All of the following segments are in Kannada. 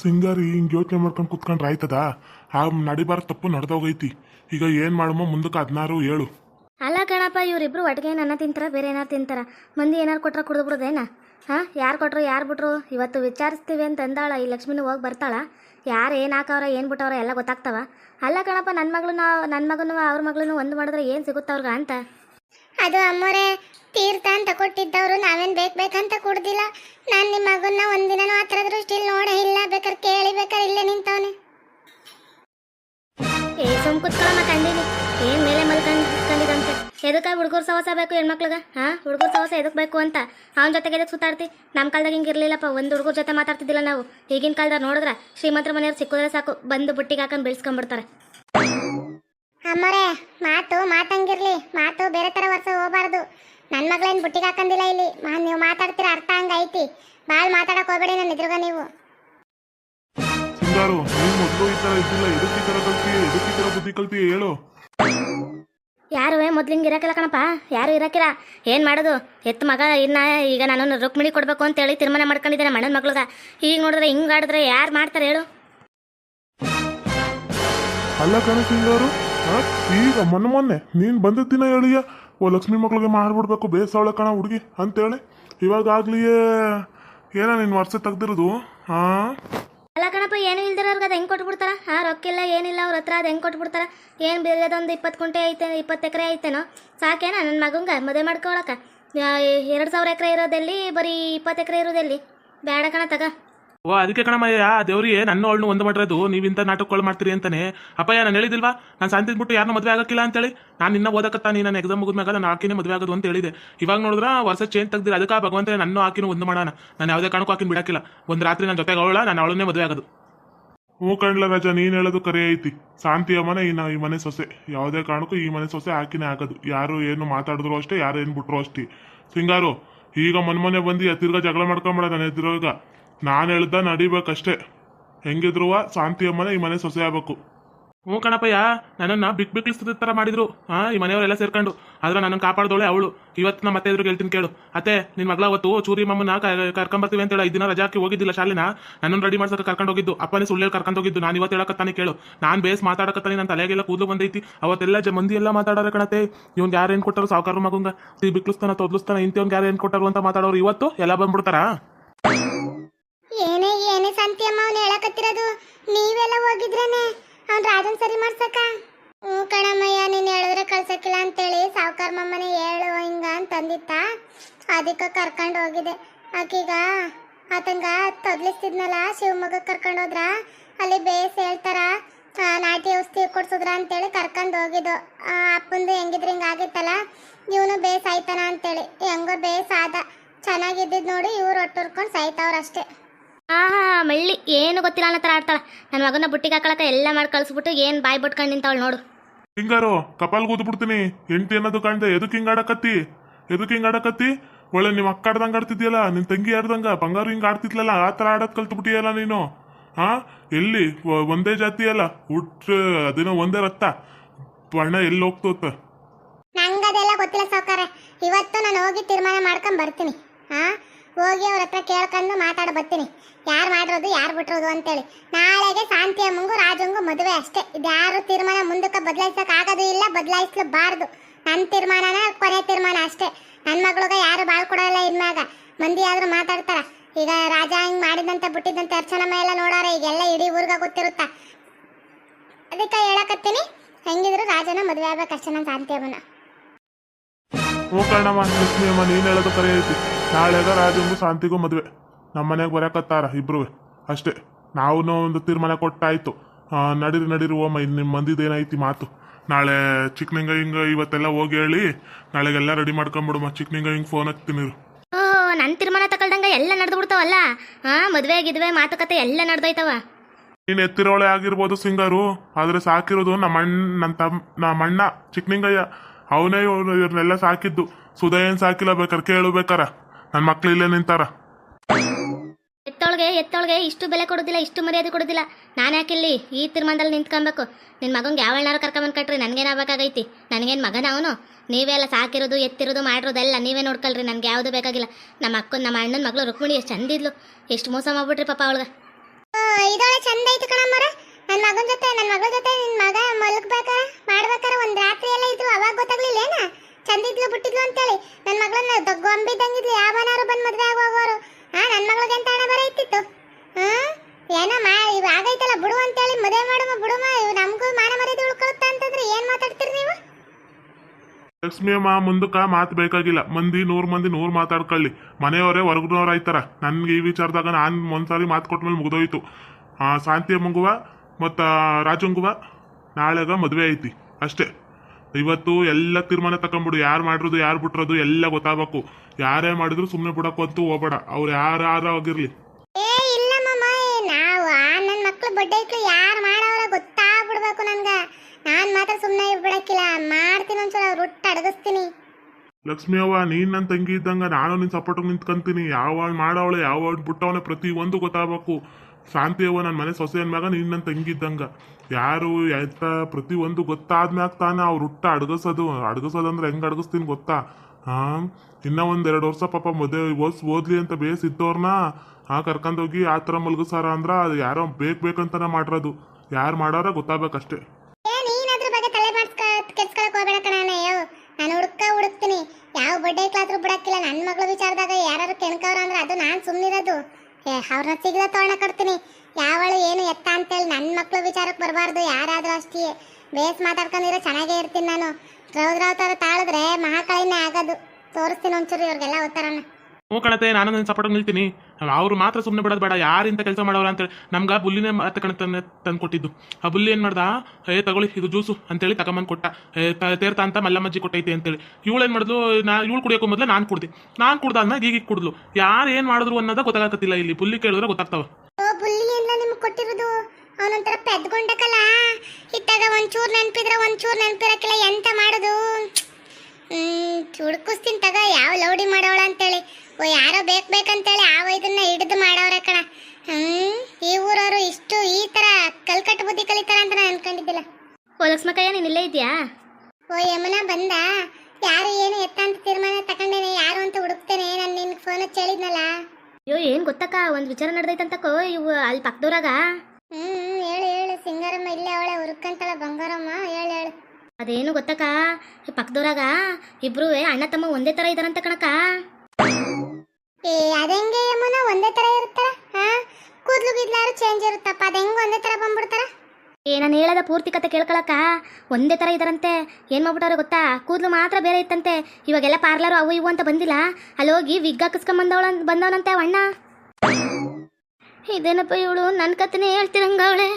ಸಿಂಗಾರಿ ಹಿಂಗೆ ಯೋಚನೆ ಮಾಡ್ಕೊಂಡು ಕುತ್ಕೊಂಡ್ರೆ ಆಯ್ತದ ಆ ನಡಿಬಾರ ತಪ್ಪು ನಡೆದೋಗೈತಿ. ಈಗ ಏನು ಮಾಡಮೋ ಮುಂದಕ್ಕೆ ಹದಿನಾರು ಏಳು ಅಲ್ಲ ಕಣಪ್ಪ, ಇವರಿಬ್ರು ಒಟ್ಟಿಗೆ ನನ್ನ ತಿಂತಾರ, ಬೇರೆ ಏನಾರು ತಿಂತಾರ? ಮಂದಿ ಏನಾರು ಕೊಟ್ರ ಕುಡಿದು ಹಾ ಹಾಂ, ಯಾರು ಕೊಟ್ರು, ಯಾರು ಬಿಟ್ರು? ಇವತ್ತು ವಿಚಾರಿಸ್ತೀವಿ ಅಂತ ಅಂದಾಳ, ಈ ಲಕ್ಷ್ಮಿನ ಹೋಗಿ ಬರ್ತಾಳ. ಯಾರು ಏನು ಹಾಕವ್ರ, ಏನು ಬಿಟ್ಟವ್ರ ಎಲ್ಲ ಗೊತ್ತಾಗ್ತಾವ. ಅಲ್ಲ ಕಣಪ್ಪ ನನ್ನ ಮಗಳು ನನ್ನ ಮಗನೂ ಅವ್ರ ಮಗಳೂ ಒಂದು ಮಾಡಿದ್ರೆ ಏನು ಸಿಗುತ್ತೆ ಅವ್ರಿಗೆ ಅಂತ? ಅದು ಅಮ್ಮರೇ, ತೀರ್ಥ ಅಂತ ಕೊಟ್ಟಿದ್ದವರು, ನಾವೇನ್ ಬೇಕ್ ಬೇಕಂತ ಕುಡ್ದಿಲ್ಲ. ನಾನು ನಿಮ್ಮ ಮಗನ್ನ ಒಂದಿನ ಆ ಥರ ದೃಷ್ಟಿಲಿ ನೋಡೇ ಇಲ್ಲ, ಬೇಕಾದ್ರೆ ಕೇಳಿ ಬೇಕಾದ್ರೆ ಇಲ್ಲೇ ನಿಂತವನೆ. ಏ, ಸುಮ್ ಕುತ್ಕೊಳ್ಳಮ್ಮ ಕಂಡೀನಿ ಏನು ಮೇಲೆ ಮಲ್ಕೊಂಡು ಕುತ್ಕೊಂಡಿದಂತೆ ಎದಕ್ಕೆ ಹುಡುಗರು ಸವಸ ಬೇಕು ಹೆಣ್ಮಕ್ಳಿಗೆ? ಹಾ, ಹುಡುಗರು ಸವಸ ಎದಕ್ಕೆ ಬೇಕು ಅಂತ? ಅವನ ಜೊತೆಗೆ ಎದಕ್ಕೆ ಸುತ್ತಾಡ್ತಿ? ನಮ್ಮ ಕಾಲದಾಗ ಹಿಂಗೆ ಇರಲಿಲ್ಲಪ್ಪ, ಒಂದು ಹುಡುಗರ ಜೊತೆ ಮಾತಾಡ್ತಿದ್ದಿಲ್ಲ ನಾವು. ಈಗಿನ ಕಾಲದಾಗ ನೋಡಿದ್ರೆ ಶ್ರೀಮಂತರ ಮನೆಯವ್ರು ಸಿಕ್ಕಿದ್ರೆ ಸಾಕು. ಬಂದು ಬುಟ್ಟಿಗೆ ಹಾಕೊಂಡು ಬೆಳೆಸ್ಕೊಂಡ್ಬಿಡ್ತಾರೆ. ಅಮ್ಮೋರೆ ಮಾತು ಮಾತಂಗಿರ್ಲಿ. ಮಾತು ಬೇರೆ ತರ ವರ್ಷ ಹೋಗ್ಬಾರ್ದು. ನನ್ನ ಮಗಳೇನ್ ಬುಟ್ಟಿಗೆ ಹಾಕಂದಿಲ್ಲ ಇಲ್ಲಿ. ಮಾ- ನೀವು ಮಾತಾಡ್ತೀರ ಅರ್ಥ ಹಂಗೈತಿ ಭಾಳ ಮಾತಾಡಕ್ ಹೋಗ್ಬೇಡಿ ನನ್ನ ಎದುರುಗ ನೀವು. ಸಿಂಗಾರು ನೀನು ಮೊದಲು ಈ ಇದ್ದಿಲ್ಲ. ಕಲ್ತಿ ಬುದ್ಧಿ ಕಲ್ತಿ ಹೇಳು. ಯಾರು ಮೊದ್ಲಿಂಗ್ ಇರಕಿಲ್ಲ ಇರಕ್ಕಿಲ್ಲ ಕಣಪ್ಪ. ಯಾರು ಇರಕ್ಕಿಲ್ಲ ಏನು ಮಾಡೋದು? ಎತ್ತು ಮಗ ಇನ್ನ ಈಗ ನಾನು ರುಕ್ಮಿಣಿ ಕೊಡಬೇಕು ಅಂತೇಳಿ ತೀರ್ಮಾನ ಮಾಡ್ಕೊಂಡಿದ್ದೇನೆ ಮಣ್ಣನ ಮಗ್ಳಿಗ. ಈಗ ನೋಡಿದ್ರೆ ಹಿಂಗೆ ಆಡಿದ್ರೆ ಯಾರು ಮಾಡ್ತಾರೆ ಹೇಳು. ಅಲ್ಲ ಕಣ ಸಿಂಗಾರು. ಆ, ಈಗ ಮೊನ್ನೆ ಮೊನ್ನೆ ನೀನು ಬಂದಿದ್ದ ದಿನ ಹೇಳಿಯ? ಓ ಲಕ್ಷ್ಮಿ ಮಕ್ಳಿಗೆ ಮಾಡ್ಬಿಡ್ಬೇಕು ಬೇಸವಳೆ ಕಣ ಹುಡುಗಿ ಅಂತೇಳಿ. ಇವಾಗ ಆಗ್ಲಿಯೇ ಏನ ನೀನು ವರ್ಷ ತೆಗ್ದಿರೋದು? ಹಾಂ ಅಲ್ಲ ಕಣಪ್ಪ ಏನು ಇಲ್ದಿರೋರ್ಗೆ ಅದು ಹೆಂಗೆ ಕೊಟ್ಬಿಡ್ತಾರ? ಹಾಂ ರೊಕ್ಕಿಲ್ಲ ಏನಿಲ್ಲ ಅವ್ರ ಹತ್ರ ಅದು ಹೆಂಗೆ ಕೊಟ್ಬಿಡ್ತಾರ? ಏನು ಬೇರೆದೊಂದು ಇಪ್ಪತ್ತು ಕುಂಟೆ ಐತೆ ಇಪ್ಪತ್ತು ಎಕರೆ ಐತೇನೋ? ಸಾಕೇನ ನನ್ನ ಮಗಂಗೆ ಮದುವೆ ಮಾಡ್ಕೊಳಕ? ಎರಡು ಸಾವಿರ ಎಕರೆ ಇರೋದೆಲ್ಲಿ ಬರೀ ಇಪ್ಪತ್ತು ಎಕರೆ ಇರೋದೆಲ್ಲಿ. ಬೇಡ ಕಣ ತಗ. ಓ, ಅದಕ್ಕೆ ಕಣಮಯ್ಯ ದೇವ್ರಿಗೆ ನನ್ನ ಅವಳನ್ನು ಒಂದು ಮಾಡಿರೋದು ನೀವು ಇಂಥ ನಾಟಕಗಳು ಮಾಡ್ತೀರಿ ಅಂತಾನೆ. ಅಪ್ಪಯ್ಯ, ನಾನು ಹೇಳಿದಿಲ್ವಾ ನಾನು ಶಾಂತಿ ಬಿಟ್ಟು ಯಾರನ್ನ ಮದುವೆ ಆಗಕ್ಕಿಲ್ಲ ಅಂತೇಳಿ. ನಾನು ಇನ್ನ ಓದಕತ್ತಾನೆ ನಾನು ಎಕ್ಸಾಮ್ ಮುಗಿದ್ಮ್ಯಾಗ ನಾನು ಆಕಿನೇ ಮದುವೆ ಆಗೋದು ಅಂತ ಹೇಳಿದೆ. ಇವಾಗ ನೋಡಿದ್ರೆ ವರ್ಷ ಚೇಂಜ್ ತೆಗ್ದಿರ ಅದಕ್ಕೆ ಭಗವಂತ ನನ್ನ ಆಕಿನೂ ಒಂದು ಮಾಡೋಣ. ನಾನು ಯಾವುದೇ ಕಾರಣಕ್ಕೂ ಆಕಿನ ಬಿಡಕ್ಕಿಲ್ಲ. ಒಂದು ರಾತ್ರಿ ನನ್ನ ಜೊತೆಗೆ ಅವಳ, ನಾನು ಅವಳನ್ನೇ ಮದುವೆ ಆಗೋದು. ಹ್ಞೂ ಕಣ್ಲ ರಾಜ, ನೀನು ಹೇಳೋದು ಕರೆ ಐತಿ. ಶಾಂತಿಯ ಮನೆ ಈ ಈ ಮನೆ ಸೊಸೆ. ಯಾವುದೇ ಕಾರಣಕ್ಕೂ ಈ ಮನೆ ಸೊಸೆ ಆಕಿನೇ ಆಗೋದು. ಯಾರು ಏನು ಮಾತಾಡಿದ್ರು ಅಷ್ಟೇ, ಯಾರು ಏನು ಬಿಟ್ರು ಅಷ್ಟೇ. ಸಿಂಗಾರು, ಈಗ ಮೊನ್ನೆ ಬಂದು ತಿರ್ಗಾ ಜಗಳ ಮಾಡ್ಕೊಂಬಿಡ ನನ್ನ ಎದುರಾಗ ನಾನು ಹೇಳ್ದ ನಡಿಬೇಕಷ್ಟೇ. ಹೆಂಗಿದ್ರು ಶಾಂತಿ ಅಮ್ಮನೆ ಈ ಮನೆ ಸೊಸೆ ಆಗ್ಬೇಕು. ಹ್ಞೂ ಕಣಪ್ಪಯ್ಯ, ನನ್ನನ್ನು ಬಿಕ್ ಬಿಕ್ಲಿಸ್ತದ ಥರ ಮಾಡಿದ್ರು. ಹಾಂ ಈ ಮನೆಯವರೆಲ್ಲ ಸೇರ್ಕೊಂಡು. ಆದ್ರೆ ನನ್ನನ್ನು ಕಾಪಾಡ್ದೋಳೆ ಅವಳು. ಇವತ್ತು ನಮ್ಮ ಮತ್ತೆ ಎದುರು ಹೇಳ್ತೀನಿ ಕೇಳು. ಅತ್ತೆ ನಿನ್ನ ಮಗಳ ಅವತ್ತು ಚೂರಿ ಮಮ್ಮನ ಕರ್ಕೊಂಬರ್ತೀವಿ ಅಂತ ಹೇಳಿ ದಿನ ರಜಾಕಿ ಹೋಗಿದ್ದಿಲ್ಲ ಶಾಲೆನ. ನನ್ನನ್ನು ರೆಡಿ ಮಾಡ್ಸಕ್ಕೆ ಕರ್ಕೊಂಡು ಹೋಗಿದ್ದು. ಅಪ್ಪನೇ ಸುಳ್ಳು ಕರ್ಕೊಂಡು ಹೋಗಿದ್ದು. ನಾನು ಇವತ್ತು ಹೇಳಕತ್ತಾನೆ ಕೇಳು. ನಾನು ಬೇಸ್ ಮಾತಾಡಕತ್ತಾನೆ, ನನ್ನ ತಲೆಗೆಲ್ಲ ಕೂದಲು ಬಂದೈತಿ. ಅವತ್ತೆಲ್ಲ ಜ ಮಂದಿ ಎಲ್ಲ ಮಾತಾಡೋರೆ ಕಣತೆ ಇವ್ನು ಯಾರು ಏನು ಕೊಟ್ಟರು ಸಾವುಕಾರ ಮಗಂಗ. ತಿ ಬಿಕ್ಲಿಸ್ತಾನ, ತೊದ್ಲಿಸ್ತಾನ ಇಂಥವ್ನು ಯಾರು ಏನು ಕೊಟ್ಟರು ಅಂತ ಮಾತಾಡೋರು ಇವತ್ತು? ಎಲ್ಲ ಬಂದ್ಬಿಡ್ತಾರಾ? ಹೇಳಕತ್ತಿರೋದು ನೀವೆಲ್ಲ ಹೋಗಿದ್ರೇನೆ? ಅವ್ನು ರಾಜನ್ ಸರಿ ಮಾಡ್ಸಕ ಹ್ಞೂ ಕಣಮ್ಮಯ್ಯ, ನೀನು ಹೇಳಿದ್ರೆ ಕಳ್ಸಕ್ಕಿಲ್ಲ ಅಂತೇಳಿ ಸಾವುಕಾರ ಮಮ್ಮನೆ ಹೇಳು ಹಿಂಗ ಅಂತಂದಿತ್ತ. ಅದಕ್ಕೆ ಕರ್ಕೊಂಡು ಹೋಗಿದೆ. ಆಕೀಗ ಆತಂಗ ತಗ್ಲಿಸ್ತಿದ್ನಲ್ಲ ಶಿವಮೊಗ್ಗ ಕರ್ಕೊಂಡು ಹೋದ್ರ? ಅಲ್ಲಿ ಬೇಸ್ ಹೇಳ್ತಾರ ನಾಟಿ ಔಷಧಿ ಕೊಡ್ಸಿದ್ರ ಅಂತೇಳಿ ಕರ್ಕೊಂಡು ಹೋಗಿದ್ದು. ಅಪ್ಪಂದು ಹೆಂಗಿದ್ರೆ ಹಿಂಗ ಆಗಿತ್ತಲ್ಲ, ಇವನು ಬೇಸ್ ಆಯ್ತಾನ ಅಂತೇಳಿ. ಹೆಂಗೋ ಬೇಸ್ ಆದ. ಚೆನ್ನಾಗಿದ್ದಿದ್ ನೋಡಿ ಇವ್ರು ಒಟ್ಟುರ್ಕೊಂಡು ಸಾಯ್ತವ್ರ ಅಷ್ಟೇ ಆಹಾ ಮಳ್ಳಿ ಏನು ಗೊತ್ತಿಲ್ಲ ಅನ್ನೋ ಥರ ಆಡ್ತಾಳ. ನನ್ನ ಮಗನ ಬುಟ್ಟಿಗೆ ಹಾಕೊಳಕ ಎಲ್ಲ ಮಾಡಿ ಕಳಿಸ್ಬಿಟ್ಟು ಏನು ಬಾಯ್ ಬಿಟ್ಕೊಂಡು ನಿಂತವಳು ನೋಡು. ಹಿಂಗಾರು ಕಪಾಲ್ ಕೂತ್ ಬಿಡ್ತೀನಿ. ಹೆಂಡತಿ ಅನ್ನೋದು ಕಾಣ್ದೆ ಎದಕ್ಕೆ ಹಿಂಗ್ ಆಡಕತ್ತಿ? ಎದಕ್ಕೆ ಹಿಂಗ್ ಆಡಕತ್ತಿ? ಒಳ್ಳೆ ನಿಮ್ಮ ಅಕ್ಕ ಆಡ್ದಂಗ ಆಡ್ತಿದ್ಯಲ್ಲ ನಿನ್ ತಂಗಿ ಆಡ್ದಂಗ ಬಂಗಾರು ಹಿಂಗ್ ಆಡ್ತಿದ್ಲಲ್ಲ ಆ ಥರ ಆಡೋದ್ ಕಲ್ತು ಬಿಟ್ಟಿಯಲ್ಲ ನೀನು? ಹಾ? ಎಲ್ಲಿ? ಒಂದೇ ಜಾತಿ ಅಲ್ಲ ಹುಟ್ಟು ಅದೇನೋ ಒಂದೇ ರಕ್ತ. ಬಣ್ಣ ಎಲ್ಲಿ ಹೋಗ್ತೋತ? ನಂಗದೆಲ್ಲ ಗೊತ್ತಿಲ್ಲ ಸಾವುಕಾರ. ಇವತ್ತು ನಾನು ಹೋಗಿ ತೀರ್ಮಾನ ಮಾಡ್ಕೊಂಡ್ ಬರ್ತೀನಿ. ಹಾ? ಹೋಗಿ ಅವ್ರ ಹತ್ರ ಕೇಳ್ಕೊಂಡು ಮಾತಾಡ ಬರ್ತೀನಿ. ಯಾರು ಮಾಡಿರೋದು, ಯಾರು ಬಿಟ್ಟಿರೋದು ಅಂತೇಳಿ. ನಾಳೆಗೆ ಶಾಂತಿ ಅಮ್ಮಂಗೂ ರಾಜಂಗು ಮದುವೆ ಅಷ್ಟೇ. ಇದ್ಯಾರು ತೀರ್ಮಾನ ಮುಂದಕ್ಕೆ ಬದಲಾಯಿಸೋಕೆ ಆಗೋದು ಇಲ್ಲ, ಬದಲಾಯಿಸ್ಲಬಾರ್ದು. ನನ್ನ ತೀರ್ಮಾನನ ಕೊನೆ ತೀರ್ಮಾನ ಅಷ್ಟೇ. ನನ್ನ ಮಗಳಿಗೆ ಯಾರು ಬಾಳ್ ಕೊಡೋಲ್ಲ ಇನ್ಮ್ಯಾಗ. ಮಂದಿ ಆದರೂ ಮಾತಾಡ್ತಾರ. ಈಗ ರಾಜ ಹಿಂಗೆ ಮಾಡಿದಂತೆ ಬಿಟ್ಟಿದ್ದಂತೆ ಅರ್ಚನಮ್ಮ ಎಲ್ಲ ನೋಡಾರ, ಈಗೆಲ್ಲ ಇಡೀ ಊರ್ಗ ಗೊತ್ತಿರುತ್ತ? ಅದಕ್ಕೆ ಹೇಳಕತ್ತೀನಿ. ಹೆಂಗಿದ್ರು ರಾಜನ ಮದುವೆ ಆಗ್ಬೇಕಷ್ಟೇ ನನ್ನ ಶಾಂತಿ ಅಮ್ಮನ ಹ್ಞೂ ನೀನು ಹೇಳೋದು ಕರೆ ನಾಳೆಗ ರಾಜಂಗೂ ಶಾಂತಿಗೂ ಮದುವೆ. ನಮ್ಮ ಮನೆಗೆ ಬರಕತ್ತಾರ ಇಬ್ರು ಅಷ್ಟೇ. ನಾವು ಒಂದು ತೀರ್ಮಾನ ಕೊಟ್ಟಾಯ್ತು. ನಡಿರಿ ನಡೀರಿ ಓಮ್ಮ ಇನ್ನು ನಿಮ್ಮ ಮಂದಿದೇನೈತಿ ಮಾತು. ನಾಳೆ ಚಿಕ್ಕನಿಂಗ ಹಿಂಗ ಇವತ್ತೆಲ್ಲ ಹೋಗಿ ಹೇಳಿ ನಾಳೆಗೆಲ್ಲ ರೆಡಿ ಮಾಡ್ಕೊಂಬಿಡುಮ. ಚಿಕ್ಕನಿಂಗ ಹಿಂಗೆ ಫೋನ್ ಹಚ್ತೀನಿ ಇರು. ಓಹೋ ನನ್ನ ತೀರ್ಮಾನ ತಗೊಂಡಂಗ ಎಲ್ಲ ನಡೆದು ಬಿಡ್ತಾವಲ್ಲ ಹಾ ಮದುವೆ ಗಿದ್ವೆ ಮಾತುಕತೆ ಎಲ್ಲ ನಡೆದೋಯ್ತವ. ನೀನ್ ಎತ್ತಿರೋಳೆ ಆಗಿರ್ಬೋದು ಸಿಂಗರು ಆದ್ರೆ ಸಾಕಿರೋದು ನಮ್ಮ ಅಣ್ಣ ನನ್ನ ತಮ್ ನಮ್ಮ ಅಣ್ಣ ಚಿಕ್ಕನಿಂಗಯ್ಯ ಅವನೇ ಇವ್ರನ್ನೆಲ್ಲ ಸಾಕಿದ್ದು. ಸುಧಾ ಏನು ಸಾಕಿಲ್ಲ ಬೇಕಾರೆ ಕೇಳು ಬೇಕಾರ. ನನ್ನ ಮಕ್ಳು ಇಲ್ಲೇ ನಿಂತಾರ. ಎತ್ತೊಳಗೆ ಎತ್ತೊಳಗೆ ಇಷ್ಟು ಬೆಲೆ ಕೊಡೋದಿಲ್ಲ ಇಷ್ಟು ಮರ್ಯಾದೆ ಕೊಡೋದಿಲ್ಲ. ನಾನು ಯಾಕಿಲ್ಲಿ ಈ ತೀರ್ಮಾನದಲ್ಲಿ ನಿಂತ್ಕೊಬೇಕು ನಿನ್ನ ಮಗಂಗೆ ಯಾವಳ್ನಾರು ಕರ್ಕೊಂಬಂದು ಕಟ್ರಿ ನನಗೇನಾಗಬೇಕಾಗೈತಿ ನನಗೇನು ಮಗನ ಅವನು? ನೀವೆಲ್ಲ ಸಾಕಿರೋದು ಎತ್ತಿರೋದು ಮಾಡಿರೋದೆಲ್ಲ ನೀವೇ ನೋಡ್ಕೊಳ್ರಿ ನನಗೆ ಯಾವುದು ಬೇಕಾಗಿಲ್ಲ. ನಮ್ಮ ಅಕ್ಕನ ನಮ್ಮ ಅಣ್ಣನ ಮಗಳು ರುಕ್ಮಿಣಿ ಎಷ್ಟು ಚಂದಿದ್ಲು ಎಷ್ಟು ಮೋಸ ಮಾಡ್ಬಿಟ್ರಿ ಪಾಪ ಅವಳಿಗೆ. ಇದೊಳೆ ಚಂದ ಐತಿ ಕಣಮ್ಮರ ನನ್ನ ಮಗನ ಜೊತೆ ನನ್ನ ಮಗಳ ಜೊತೆ ನಿನ್ನ ಮಗ ಮಲಗ್ಬೇಕಾರ ಮಾಡ್ಬೇಕಾರ ಒಂದು ರಾತ್ರಿ ಎಲ್ಲ ಇದ್ರು ಅವಾಗ ಗೊತ್ತಾಗ್ಲಿಲ್ಲೇನ? ಚಂದ ಇದ್ಲು ಬಿಟ್ಟಿದ್ಲು ಅಂತೇಳಿ. ನನ್ನ ಮಗಳನ್ನ ದೊಗ್ಗೊಂಬಿದ್ದಂಗಿದ್ಲು ಯಾವನಾರು ಬಂದು ಮದುವೆ ಆಗೋಗೋರು ಹಾ ನನ್ನ ಮಗಳಿಗೆ ಅಂತ ಹಣ ಬರೀ ಇತ್ತಿತ್ತು ಹಾ ಏನೋ ಮಾ, ಇವ್ ಆಗೈತಲ್ಲ ಬಿಡು ಅಂತೇಳಿ ಮದುವೆ ಮಾಡುವ ಬಿಡುಮ ಇವ್ ನಮಗೂ ಮಾನ ಮರ್ಯಾದೆ ಉಳ್ಕೊಳುತ್ತಾ ಅಂತಂದ್ರೆ ಏನ್ ಮಾತಾಡ್ತೀರಿ ನೀವು? ಲಕ್ಷ್ಮಿ ಅಮ್ಮ, ಮುಂದಕ್ಕ ಮಾತು ಬೇಕಾಗಿಲ್ಲ. ಮಂದಿ, ನೂರು ಮಂದಿ, ನೂರು ಮಾತಾಡ್ಕೊಳ್ಳಿ. ಮನೆಯವರೇ ಹೊರಗಿನವ್ರು ಆಯ್ತಾರ. ನನ್ಗೆ ಈ ವಿಚಾರದಾಗ ನಾನು ಒಂದ್ಸಾರಿ ಮಾತು ಕೊಟ್ಮೇಲೆ ಮುಗ್ದೋಯ್ತು. ಶಾಂತಿ ಅಮ್ಮಂಗುವ ಮತ್ತ ರಾಜಂಗುವ ನಾಳೆಗ ಮದುವೆ ಐತಿ. ಅಷ್ಟೇ. ಇವತ್ತು ಎಲ್ಲ ತೀರ್ಮಾನ ತಕೊಂಬಿಡು ಯಾರು ಮಾಡಿರೋದು ಯಾರು ಬಿಟ್ಟಿರೋದು ಎಲ್ಲ ಗೊತ್ತಾಗಬೇಕು. ಯಾರೇ ಮಾಡಿದ್ರು ಸುಮ್ಮನೆ ಬಿಡಕ್ಕಂತೂ ಹೋಗ್ಬೇಡ. ಅವ್ರು ಯಾರು ಆಗಿರ್ಲಿ. ಏ ಇಲ್ಲ ಮಾಮ ನಾವು ಆ ನನ್ನ ಮಕ್ಕಳು ಬಡ್ಡೆ ಐಕ್ಳು ಯಾರು ಮಾಡವ್ರ ಗೊತ್ತಾಗ್ಬಿಡ್ಬೇಕು ನನ್ಗ. ನಾನು ಮಾತ್ರ ಸುಮ್ಮನೆ ಬಿಡಕ್ಕಿಲ್ಲ. ಮಾಡ್ತೀನಿ ಒಂದ್ಸಲ ಅವ್ರು ರೊಟ್ಟ ಅಡಗಿಸ್ತೀನಿ. ಲಕ್ಷ್ಮಿ ಅವ್ವ ನೀನ್ ನನ್ನ ತಂಗಿ ಇದ್ದಂಗ ನಾನು ನಿನ್ ಸಪೋರ್ಟ್ ನಿಂತ್ಕೊಂತೀನಿ. ಯಾವ ಮಾಡವಳೆ ಯಾವ ಬಿಟ್ಟವನೆ ಪ್ರತಿ ಒಂದು ಗೊತ್ತಾಗಬೇಕು. ಶಾಂತಿ ಅವ್ವ ನನ್ನ ಮನೆ ಸೊಸೆ ಮ್ಯಾಗ ನೀನು ನನ್ನ ತಂಗಿ ಇದ್ದಂಗ ಯಾರು ಎತ್ತ ಪ್ರತಿ ಒಂದು ಗೊತ್ತಾದ್ಮ್ಯಾಗ ತಾನೆ ಅವ್ರ ಹುಟ್ಟ ಅಡಗಸೋದು. ಅಡಗಸೋದಂದ್ರೆ ಹೆಂಗ್ ಅಡಗಿಸ್ತೀನಿ ಗೊತ್ತಾ? ಹಾ? ಇನ್ನ ಒಂದ್ ಎರಡು ವರ್ಷ ಪಾಪ ಮದುವೆ ಓದ್ಸ್, ಓದ್ಲಿ ಅಂತ ಬೇಸಿದ್ದವ್ರನ್ನ ಆ ಕರ್ಕೊಂಡೋಗಿ ಆ ಥರ ಮಲ್ಗಸಾರ ಅಂದ್ರ ಅದು ಯಾರೋ ಬೇಕು ಬೇಕಂತಾನೆ ಮಾಡಿರೋದು. ಯಾರು ಮಾಡೋರ ಗೊತ್ತಾಗ್ಬೇಕಷ್ಟೇ ಏ ನೀನ್ ಅದ್ರ ಬಗ್ಗೆ ತಲೆ ಮಾಡ್ಸ್ಕ ಕೆಡ್ಸ್ಕೊಳಕ್ ಹೋಗ್ಬೇಡ ಕಣ ಅಯ್ಯೋ ನಾನು ಹುಡುಕ ಹುಡುಕ್ತೀನಿ ಯಾವ ಬಡ್ಡೆ ಕ್ಲಾತ್ರು ಬಿಡಕ್ಕಿಲ್ಲ ನನ್ನ ಮಗಳ ವಿಚಾರದಾಗ ಯಾರು ಕೆಣ್ಕವ್ರ ಅಂದ್ರೆ ಅದು ನಾನ್ ಸುಮ್ನಿರೋದು ಏ ಅವ್ರನ್ನ ಸಿಗದ ತೋಣ ಕಟ್ತೀನಿ ಯಾವಳು ಏನು ಎತ್ತ ಅಂತೇಳಿ ನನ್ನ ಮಕ್ಕಳು ವಿಚಾರಕ್ಕೆ ಬರಬಾರ್ದು, ಯಾರಾದರೂ ಅಷ್ಟೇ. ಬೇಸ್ ಮಾತಾಡ್ಕೊಂಡಿರೋ ಚೆನ್ನಾಗೇ ಇರ್ತೀನಿ ನಾನು. ರೌದ್ರಾವ್ ಥರ ತಾಳಿದ್ರೆ ಮಹಾಕಾಳಿನೇ ಆಗೋದು. ತೋರಿಸ್ತೀನಿ ಒಂಚೂರು ಇವ್ರಿಗೆಲ್ಲ ಉತ್ತರನ ಹ್ಞೂ ಕಣತೆ ನಾನು ನನ್ನ ಸಪೋರ್ಟ್ ನಿಲ್ತೀನಿ. ಅವ್ರು ಮಾತ್ರ ಸುಮ್ಮನೆ ಬಿಡೋದು ಬೇಡ ಯಾರಿಂದ ಕೆಲಸ ಮಾಡೋರು ಅಂತೇಳಿ ನಮ್ಗೆ ಬುಲ್ಲಿನೇ ಮತ್ತೆ ಕಣ ತಂದು ಕೊಟ್ಟಿದ್ದು ಆ ಬುಲ್ಲಿ ಏನು ಮಾಡ್ದ? ಏ, ತಗೊಳ್ಳಿ, ಇದು ಜ್ಯೂಸು ಅಂತೇಳಿ ತಗೊಂಬಂದು ಕೊಟ್ಟ. ತೇರ್ತಾ ಅಂತ ಮಲ್ಲಮ್ಮಜ್ಜಿ ಕೊಟ್ಟೈತಿ ಅಂತೇಳಿ. ಇವಳು ಏನು ಮಾಡಿದ್ಲು? ನಾ, ಇವಳು ಕುಡಿಯೋಕೆ ಮೊದಲು ನಾನು ಕುಡ್ದೆ. ನಾನು ಕುಡ್ದ ಅಂದ್ರೆ ಈಗ ಕುಡ್ಲು ಯಾರು ಏನು ಮಾಡಿದ್ರು ಅನ್ನೋದ ಗೊತ್ತಾಗತ್ತಿಲ್ಲ ಇಲ್ಲಿ. ಬುಲ್ಲಿ ಕೇಳಿದ್ರೆ ಗೊತ್ತಾಗ್ತಾವ. ಕೊಟ್ಟಿರೋದು? ಒಂಚೂರು ಒಂಚೂರು ನೆನಪಿರಕ್ಕಿಲ್ಲ. ಎಂತ ಮಾಡೋದು? ಹುಡ್ಕಿಸ್ತೀನಿ ತಗ, ಯಾವ ಲೌಡಿ ಅಂತೇಳಿ ಓ ಯಾರೋ ಬೇಕು ಬೇಕಂತೇಳಿ ಆ ಇದನ್ನ ಹಿಡಿದು ಮಾಡೋರ ಕಣ. ಹ್ಮ್ ಈ ಊರವರು ಇಷ್ಟು ಈ ತರ ಕಲ್ಕಟ್ಟು ಬುದ್ಧಿ ಕಲಿತಾರ ಅಂತ ನಾನು ಅನ್ಕೊಂಡಿದ್ದಿಲ್ಲ. ಓ ಲಕ್ಷ್ಮಕ್ಕಯ್ಯ ನೀನು ಇಲ್ಲೇ ಇದೆಯಾ ಓ ಯಮುನಾ ಬಂದ? ಯಾರು ಏನು ಎತ್ತ ಅಂತ ತೀರ್ಮಾನ ತಗೊಂಡೇನೆ ಯಾರು ಅಂತ ಹುಡುಕ್ತೇನೆ ನಾನು ನಿನ್ಗೆ ಫೋನ್ ಹೇಳಿದ್ನಲ್ಲ. ಅಯ್ಯೋ ಏನು ಗೊತ್ತಕ್ಕ ಒಂದು ವಿಚಾರ ನಡೆದೈತಂತಕೋ ಇವು ಅಲ್ಲಿ ಪಕ್ಕದವ್ರಾಗ ಹ್ಮ್ ಹೇಳು ಹೇಳು ಸಿಂಗಾರಮ್ಮ ಇಲ್ಲೇ ಅವಳೆ ಹುರ್ಕಂತಳ ಬಂಗಾರಮ್ಮ ಹೇಳು ಹೇಳು. ಅದೇನು ಗೊತ್ತಕ್ಕ ಪಕ್ಕದೂರಾಗ ಪಕ್ಕದವ್ರಾಗ ಇಬ್ರು ಅಣ್ಣ ತಮ್ಮ ಒಂದೇ ಥರ ಇದಾರಂತ ಕಣಕ್ಕ. ಏ ಅದಂಗೆ ಯಮುನ? ಒಂದೇ ತರ ಇರುತ್ತಾರ ಹಾ? ಕೂದ್ಲು ಗಿದ್ಲಾರು ಚೇಂಜ್ ಇರುತ್ತಪ್ಪ. ಅದ ಹೆಂಗ್ ಒಂದೇ ತರ ಬಂದ್ಬಿಡ್ತಾರ? ಏ ನಾನು ಹೇಳದ ಪೂರ್ತಿ ಕತೆ ಕೇಳ್ಕೊಳಕ ಒಂದೇ ಥರ ಇದಾರಂತೆ. ಏನು ಮಾಡ್ಬಿಟ್ಟವ್ರೆ ಗೊತ್ತಾ? ಕೂದಲು ಮಾತ್ರ ಬೇರೆ ಇತ್ತಂತೆ. ಇವಾಗೆಲ್ಲ ಪಾರ್ಲರ್ ಅವು ಇವು ಅಂತ ಬಂದಿಲ್ಲ. ಅಲ್ಲಿ ಹೋಗಿ ವಿಗ್ ಹಾಕಿಸ್ಕೊಂಬಂದವಳ ಬಂದವನಂತೆ ಬಂದವಳಂತೆ ಅಣ್ಣ. ಇದೇನಪ್ಪ ಇವಳು? ನನ್ನ ಕತೆನೇ ಹೇಳ್ತಿರಂಗ ಅವಳೆ.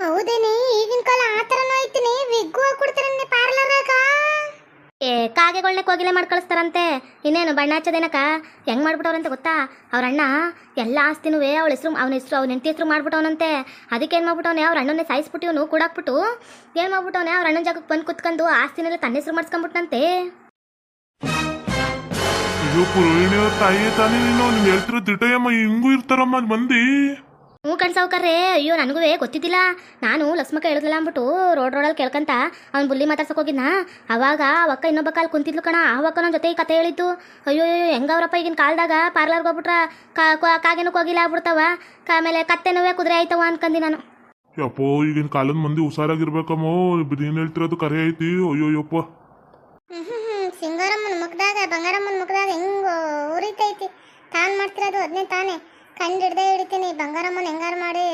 ಹೌದೇನೆ ಈಗಿನ ಕಾಲ ಆ ಥರನೂ ಐತಿನಿ. ವಿಗ್ಗು ಪಾರ್ಲರ್ ಪಾರ್ಲರ್ನಾಗ ಏ ಕಾಗೆಗಳನ್ನೇ ಕೋಗಿಲೆ ಮಾಡಿ ಕಳಿಸ್ತಾರಂತೆ ಇನ್ನೇನು ಬಣ್ಣ ಹಚ್ಚೋದೇನಕ್ಕ? ಹೆಂಗೆ ಮಾಡ್ಬಿಟ್ಟವ್ರಂತೆ ಗೊತ್ತಾ? ಅವ್ರ ಅಣ್ಣ ಎಲ್ಲ ಆಸ್ತಿನೂ ಅವಳ ಹೆಸರು, ಅವ್ನ ಹೆಸರು, ಅವ್ನ ಹೆಂಡತಿ ಹೆಸರು ಮಾಡ್ಬಿಟ್ಟವನಂತೆ. ಅದಕ್ಕೆ ಏನು ಮಾಡ್ಬಿಟ್ಟವನೇ? ಅವ್ರ ಅಣ್ಣನೇ ಸಾಯಿಸ್ಬಿಟ್ಟಿವ್ನು ಕೂಡಾಕ್ಬಿಟ್ಟು ಏನು ಮಾಡ್ಬಿಟ್ಟವನೇ? ಅವ್ರ ಅಣ್ಣನ ಜಾಗಕ್ಕೆ ಬಂದು ಕುತ್ಕೊಂಡು ಆಸ್ತಿನೆಲ್ಲ ತನ್ನ ಹೆಸರು ಮಾಡಿಸ್ಕೊಂಡ್ಬಿಟ್ಟಂತೆ ಇದು ಪುರುಳಿನ ತಾಯಿ ತಾನೇ ನೀನ್ ಹೇಳ್ತಿರೋ ದಿಟಯಮ್ಮ ಹಿಂಗೂ ಇರ್ತಾರಮ್ಮ ಮಂದಿ. ಹ್ಞೂ ಕಣ್ಸವ್ಕರ್ರೆ ಅಯ್ಯೋ ನನಗೂ ಗೊತ್ತಿದ್ದಿಲ್ಲ. ನಾನು ಲಕ್ಷ್ಮಕ್ಕ ಹೇಳಿದ್ಲ ಅಂದ್ಬಿಟ್ಟು ರೋಡ್ ರೋಡಲ್ಲಿ ಕೇಳ್ಕಂತ ಅವ್ನು ಬುಲ್ಲಿ ಮಾತಾಡ್ಸಕ್ಕೆ ಹೋಗಿದ್ನ. ಅವಾಗ ಅವಕ್ಕ ಇನ್ನೊಬ್ಬ ಕಾಲು ಕುಂತಿದ್ಲು ಕಣ ಅವಕ್ಕ ನನ್ನ ಜೊತೆ ಈ ಕತೆ ಹೇಳಿದ್ದು. ಅಯ್ಯೋ ಅಯ್ಯೋ ಹೆಂಗವ್ರಪ್ಪ ಈಗಿನ ಕಾಲದಾಗ ಪಾರ್ಲರ್ಗೆ ಹೋಗ್ಬಿಟ್ರ ಕಾಗೇನಕ್ಕೆ ಹೋಗಿಲ್ಲ ಆಗ್ಬಿಡ್ತಾವ. ಆಮೇಲೆ ಕತ್ತೆನೂ ಕುದುರೆ ಆಯ್ತವ ಅನ್ಕಂದಿ ನಾನು. ಯಪ್ಪೋ ಈಗಿನ ಕಾಲದ ಮಂದಿ ಹುಷಾರಾಗಿರ್ಬೇಕಮ್ಮೋ ಏನು ಹೇಳ್ತಿರೋದು ಕರೆ ಐತಿ. ಅಯ್ಯೋ ಯಪ್ಪ. ಸಿಂಗಾರಮ್ಮನ ಮುಖದಾಗ ಬಂಗಾರಮ್ಮನ ಮುಖದಾಗ ಹೆಂಗ್ ಉರಿತೈತಿ. ತಾನ್ ಮಾಡ್ತಿರೋದು ಅದನ್ನೇ ತಾನೇ. ಕಂಡು ಹಿಡಿತೀನಿ ಬಂಗಾರಮ್ಮನ ಹೆಂಗಾರ ಮಾಡಿ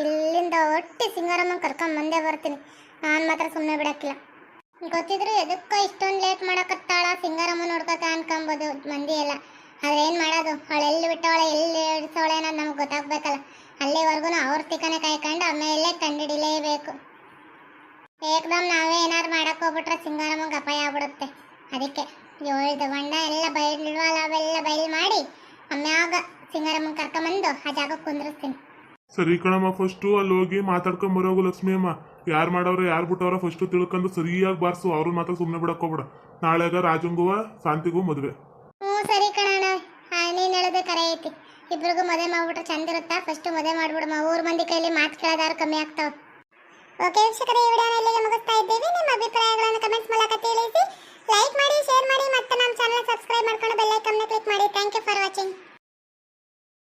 ಇಲ್ಲಿಂದ ಒಟ್ಟಿ ಸಿಂಗಾರಮ್ಮನ ಕರ್ಕೊಂಡ್ ಮುಂದೆ ಬರ್ತೀನಿ. ನಾನು ಮಾತ್ರ ಸುಮ್ಮನೆ ಬಿಡಕ್ಕಿಲ್ಲ. ಗೊತ್ತಿದ್ರು ಎದಕ್ಕೋ ಇಷ್ಟೊಂದು ಲೇಟ್ ಮಾಡಕತ್ತಾಳ? ಸಿಂಗಾರಮ್ಮ ನೋಡ್ಕೊತ ಅನ್ಕೊಂಬೋದು ಮಂದಿ ಎಲ್ಲ. ಆದ್ರೆ ಏನು ಮಾಡೋದು? ಅವಳು ಎಲ್ಲಿ ಬಿಟ್ಟವಳೆ, ಎಲ್ಲಿ ಇಡ್ಸವಳೆ ಅನ್ನೋದು ನಮ್ಗೆ ಗೊತ್ತಾಗ್ಬೇಕಲ್ಲ. ಅಲ್ಲಿವರೆಗೂ ಅವ್ರ ತಿಕ್ಕನೆ ಕಾಯ್ಕೊಂಡು ಆಮೇಲೆ ಕಂಡಿಡಿಲೇಬೇಕು. ಏಕ್ದಮ್ ನಾವೇ ಏನಾರು ಮಾಡಕ್ ಹೋಗ್ಬಿಟ್ರೆ ಸಿಂಗಾರಮ್ಮಂಗೆ ಅಪಾಯ ಆಗ್ಬಿಡುತ್ತೆ. ಅದಕ್ಕೆ ಏಳ್ದು ಬಣ್ಣ ಎಲ್ಲ ಬೈಲ್ ಅವೆಲ್ಲ ಬಯಲು ಮಾಡಿ ಆಮ್ಯಾಗ ಸಿಂಗಾರಮ್ಮನ್ ಕರ್ಕೊಂಬಂದು ಆ ಜಾಗಕ್ಕೆ ಕುಂದ್ರಿಸ್ತೀನಿ. ಸರಿ ಕಣಮ್ಮ ಫಸ್ಟು ಅಲ್ಲಿ ಹೋಗಿ ಮಾತಾಡ್ಕೊಂಡ್ ಬರೋಗು ಲಕ್ಷ್ಮಿ ಅಮ್ಮ ಯಾರು ಮಾಡವ್ರೆ ಯಾರು ಬಿಟ್ಟವ್ರ ಫಸ್ಟು ತಿಳ್ಕೊಂಡು ಸರಿಯಾಗಿ ಬಾರಿಸು. ಅವ್ರನ್ನ ಮಾತ್ರ ಸುಮ್ಮನೆ ಬಿಡಕ್ ಹೋಗ್ಬೇಡ. ನಾಳೆಗ ರಾಜಂಗುವ ಶಾಂತಿಗೂ ಮದುವೆ. ಹ್ಞೂ ಸರಿ ಕಣಣ್ಣ. ನೀನು ಹೇಳೋದೇ ಕರೆ ಐತಿ. ಇಬ್ರಿಗೂ ಮದುವೆ ಮಾಡ್ಬಿಟ್ರೆ ಚಂದ ಇರುತ್ತಾ? ಫಸ್ಟ್ ಮದುವೆ ಮಾಡ್ಬಿಡಮ್ಮ ಊರ್ ಮಂದಿ ಕೈಲಿ ಮಾತು ಕೇಳೋದಾರು ಕಮ್ಮಿ ಆಗ್ತಾವ. ಓಕೆ ವೀಕ್ಷಕರೇ ಈ ವಿಡಿಯೋನ ಇಲ್ಲಿಗೆ ಮುಗಿಸ್ತಾ ಇದ್ದೀವಿ. ನಿಮ್ಮ ಅಭಿಪ್ರಾಯಗಳನ್ನು ಕಮೆಂಟ್ಸ್ ಮೂಲಕ ತಿಳಿಸಿ. ಲೈಕ್ ಮಾಡಿ ಶೇರ್ ಮಾಡಿ ಮತ್ತೆ ನಮ್ಮ ಚಾನಲ್ ಸಬ್ಸ್ಕ್ರೈಬ್ ಮಾಡ್ಕೊಂಡು ಬೆಲ್ ಐಕನ್ನ ಕ್ಲಿಕ್ ಮಾಡಿ. Thank you for watching